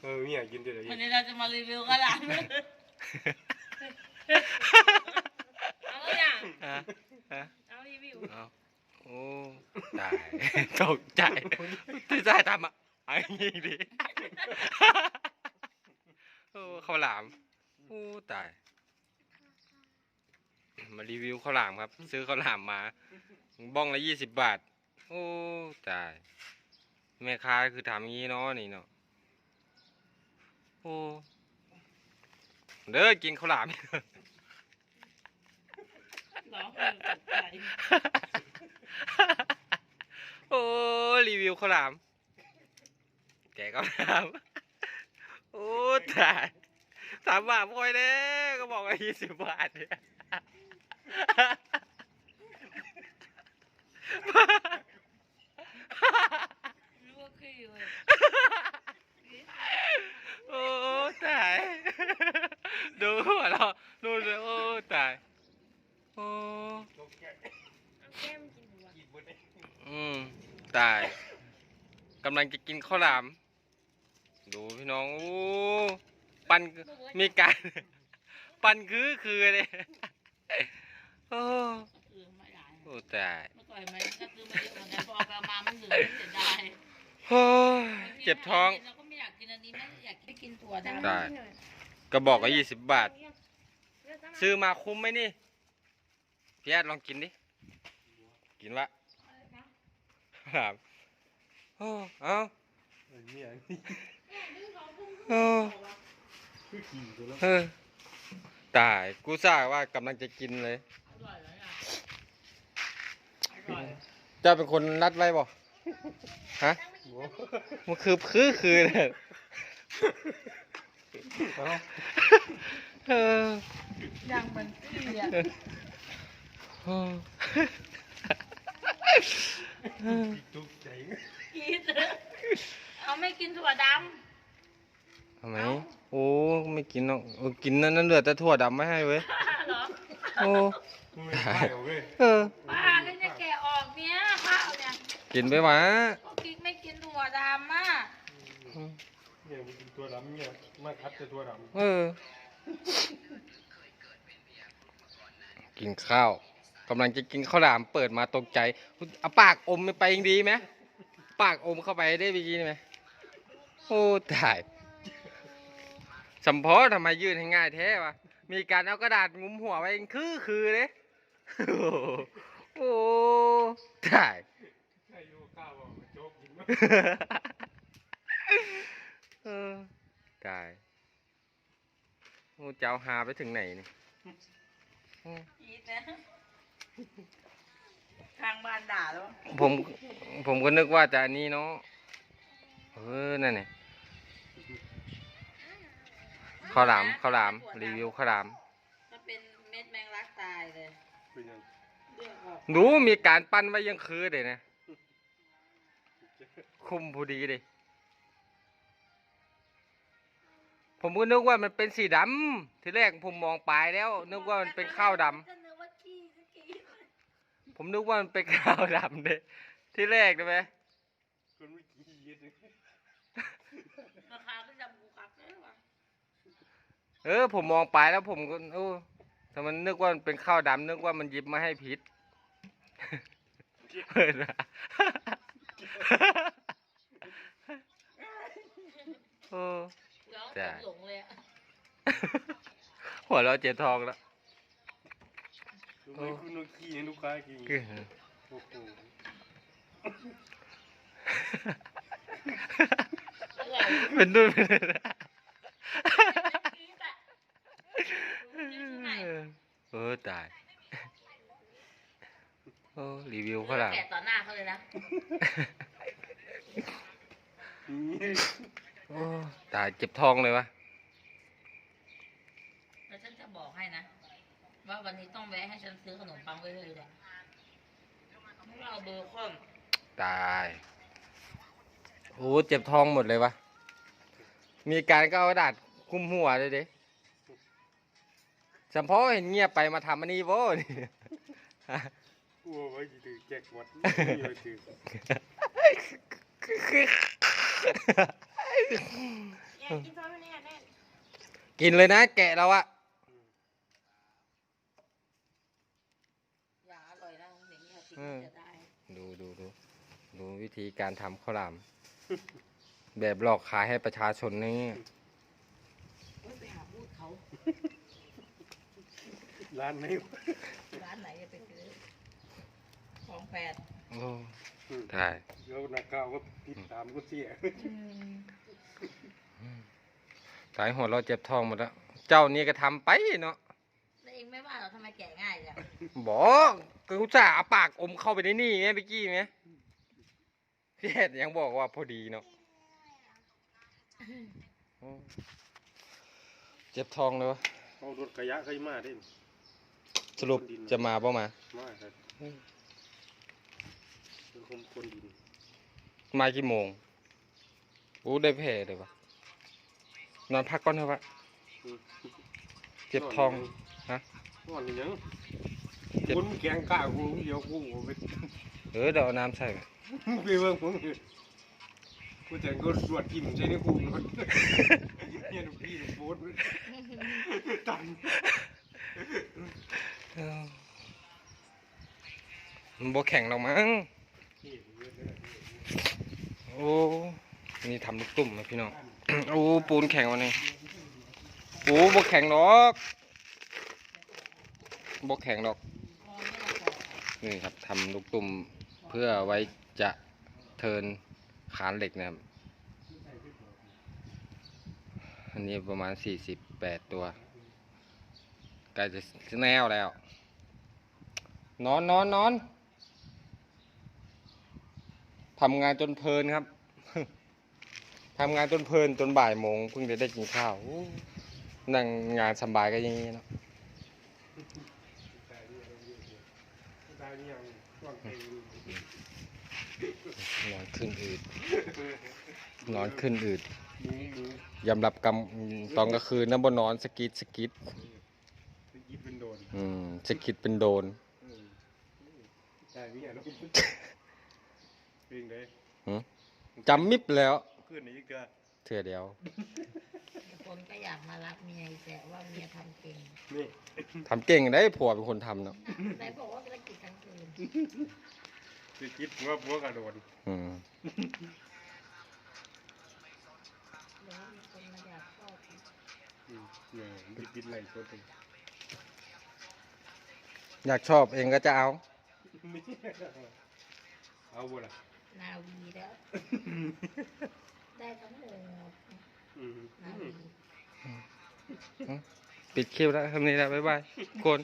เออเนี่ยกินได้เลยวันนี้เราจะมารีวิวข้าวหลามเอาอย่างฮะฮะเอารีวิวเอาโอ้ตายตกใจที่ใจทำอะเอันนี้ดิโอ้ข้าวหลามโอ้ตาย มารีวิวข้าวหลามครับ ซื้อข้าวหลามมา บ้องละยี่สิบบาท โอ้ตาย แม่ค้าคือทำอย่างนี้เนาะนี่เนาะ โอ้เด้อกินข้าวหลามร้องเพลงตกใจโอ้รีวิวข้าวหลาม แกะข้าวหลามโอ้ตายสามบาทพอยเด้ก็บอกว่ายี่สิบบาทเนี่ยรู้ว่าขี้เลย โอ้ตาย ดูหัวเราะดูเลยโอ้ตายโอ้เอาแก้มกินหัวอืมตายกำลังจะกินข้าวหลาม ดูพี่น้องโอ้ปันมีการปันคือคือเลยโอ้เออไม่ได้โอ้ตายเมื่อก่อนมันก็คือมันเยอะเหมือนกันพอเอามามันเหลือมันเสียดายโอ้ยเจ็บท้อง เราก็ไม่อยากกินอันนี้ไม่อยากกินถั่วดำ ได้ กระบอกก็ยี่สิบบาท ซื้อมาคุ้มไหมนี่ พี่แอดลองกินดิ กินวะถามโอ้เอาเออเนี่ยโอ้คือขี่ตัวแล้วเออตายกูทราบว่ากำลังจะกินเลยอร่อยไหมอะอร่อยเจ้าเป็นคนนัดไว้บ่ฮะโอ้มันคือคือคือเนี่ย เอาเออยังเหมือนขี้อะโอ้ตุกใจกินเอาไม่กินถั่วดทำไมโอ้ไม่กินหรอกเออกินนั่นนั่นเหลือแต่ถั่วดำไม่ให้เว้ยำเหรอโอ้ไม่ได้เอาเว้ยเออป้าก็จะแกะออกเนี้ยข้าวเนี่ยกินไปวะ พวกกิ๊กไม่กินถั่วดำอะ เนี่ยมันกินตัวดำ เนี่ยมาคัดแต่ตัวดำเออ กินข้าวกำลังจะกินข้าวหลามเปิดมาตกใจเอาปากอมไปยังดีไหมปากอมเข้าไปได้ไปกินไหมโอ้ตายสัมพอทำไมยืนให้ง่ายแท้วะมีการเอากระดาษงุ้มหัวไว้เองคือคือเลยโอ้โหโอ้ตายอายุข้าวอะโจ๊กกินมั้ยเออตาย โอ้เจ้าหาไปถึงไหนนี่โอ้กินนะทางบ้านด่าแล้ว ผม ผมก็นึกว่าจะอันนี้เนาะ เออ นั่นไงข้าวหลามข้าวหลาม รีวิวข้าวหลามถ้าเป็นเม็ดแมงลักตายเลยเป็นยังเลือกออกดูมีการปั้นไว้ยังคือเลยนะ คุมพอดีเลย ผมก็นึกว่ามันเป็นสีดำทีแรกผมมองปลายแล้ว นึกว่ามันเป็นข้าวดำก็นึกว่าขี้ก็ขี้ผมนึกว่ามันเป็นข้าวดำเลยที่แรกใช่ไหมคนไม่กี่เย็ดเลยราคาก็จำกูคักเลยวะเออ ผมมองไปแล้วผมก็โอ้แต่มันนึกว่ามันเป็นข้าวดำนึกว่ามันหยิบมาให้พิษเปิดมาโอ้ร้อง จ้ะตกหลงเลยอะหัวเราะเจ็บทองแล้วทำไมคุณต้องขี่ให้ลูกค้ากินคือโอ้โหอร่อยเป็นด้วยเป็นด้วยนะขี้แต่ที่ไหนเออตายโอ้รีวิวเขาหลังแกะต่อหน้าเขาเลยนะ นี่ โอ้ ตายเจ็บท้องเลยวะแล้วฉันจะบอกให้นะ ว่าวันนี้ต้องแวะให้ฉันซื้อขนมปังไว้เลยอะไม่เอาเบอร์คอนตายโอ้เจ็บท้องหมดเลยวะมีการก็เอากระดาษคลุมหัวเลยเด้เฉพาะเห็นเงียบไปมาทำอันนี้โว้นี่ กลัวไว้จะถือแจกวัดไม่ยอมถือ เนี่ยกินซ้อนไปเนี่ยแน่นกินเลยนะ แกะเราอะอย่าอร่อยนะอย่างนี้ยกินจะได้ดูดูดูดูวิธีการทำข้าวหลาม แบบหลอกขายให้ประชาชนนี่เฮ้ยไปหาพูดเขา ร้านไหนร้านไหนจะไปซื้อของแปดโอ้อืมได้ เดี๋ยวนักข่าวก็ติดตามก็เสีย สายหัวเราะเจ็บท้องหมดแล้ว เจ้านี่ก็ทำไปเนาะแล้วเองไม่ว่าเราทำไมแกะง่ายจังบอกก็อุตส่าห์เอาปากอมเข้าไปในนี่ไงเมื่อกี้ไงพี่เอ็ดยังบอกว่าพอดีเนาะโอ้เจ็บท้องเลยวะเอารถขยะใครมาได้ สรุปจะมาป่มา มาครับเป็นคนคนดินมากี่โมงโอ้ได้แผลเลยวะ นอนพักก่อนเถอะวะอืมเจ็บท้องฮะนอนอยู่ยังเจ็บคนแกงกล้ากูเดี๋ยวกูเอาไปเออเดี๋ยวเอาน้ำใส่ไปเบิ่งผมกูแต่งก็สวดกินใช่ไหมกูรถเนี่ยลูกพี่ลูกโบ๊ทตันเออมันบ่แข็งหรอกมั้งนี่โอ้ นี่ทำลูกตุ่มนะพี่น้อง โอ้ปูนแข็งวันนี้โอ้บ่แข็งหรอกบ่แข็งหรอก นี่ครับทำลูกตุ่มเพื่อไว้จะเทินขานเหล็กนะครับ อันนี้ประมาณสี่สิบแปดตัวใกล้จะแนวแล้ว นอนนอนนอนทำงานจนเพลินครับ ทำงานจนเพลินจนบ่ายโมงเพิ่งจะได้กินข้าวนั่งงานสบายก็อย่างนี้เนาะนอนขึ้นอืดนอนขึ้นอืดหมูหมูยำรับกำตอนกลางคืนน้ำบนนอนสกิดสกิดอืมสกิดเป็นโดนจำมิบแล้ว ขึ้นอีกเด้อเถื่อเดียวคนก็อยากมารับเมียแต่ว่าเมียทำเก่งนี่ทำเก่งได้ผัวเป็นคนทำเนาะไหนบอกว่าภารกิจกลางคืนสิคิดว่าผัวกระโดดอืมเดี๋ยวมีคนมาอยากชอบอีกอืมเนี่ยบิดบิดไหลตัวเองอยากชอบเองก็จะเอา เอาบ่ล่ะนาวีแล้ว ได้ทั้งวงอืมนาวีปิดคลิปแล้วทำนี้แล้วบ๊ายบายทุกคน